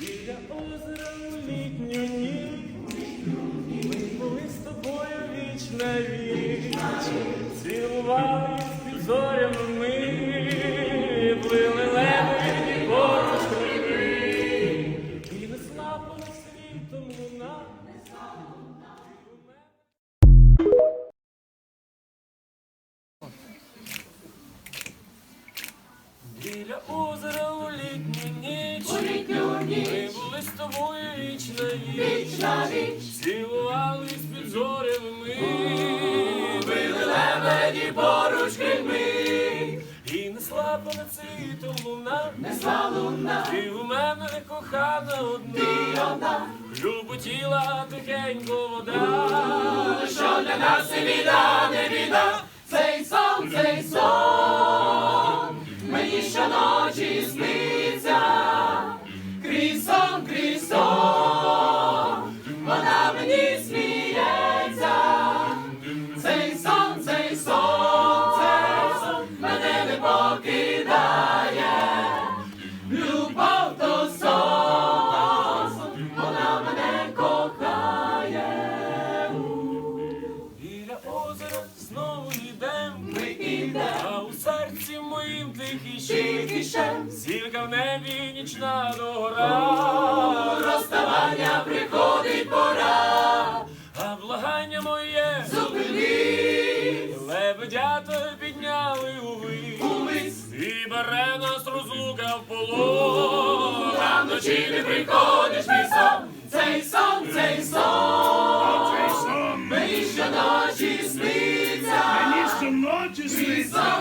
Біля озера у літню ніч Ми були з тобою віч. Віч Цілувались зорями ми. Плили лебеді поруч І не слабла світом луна. Біля озера у літню Ми були з тобою віч на віч Цілувались під зорями ми. Били лебеді поруч крильми І не слабо над світом луна. Несла луна. Ти у мене кохана одна. Люботіла тихенько вода. Що для нас і біда, не біда. Цей сон, цей сон. Мені щоночі сниться Крізь моїм тихішим Зірка в небі нічна догора. Розставання приходить пора. А благання моє зупини. Лебедята підняли увись І бере нас розлука в полон. А вночі не приходиш мій сон. Цей сон, цей сон. Мені щоночі сниться. Мені щоночі сниться.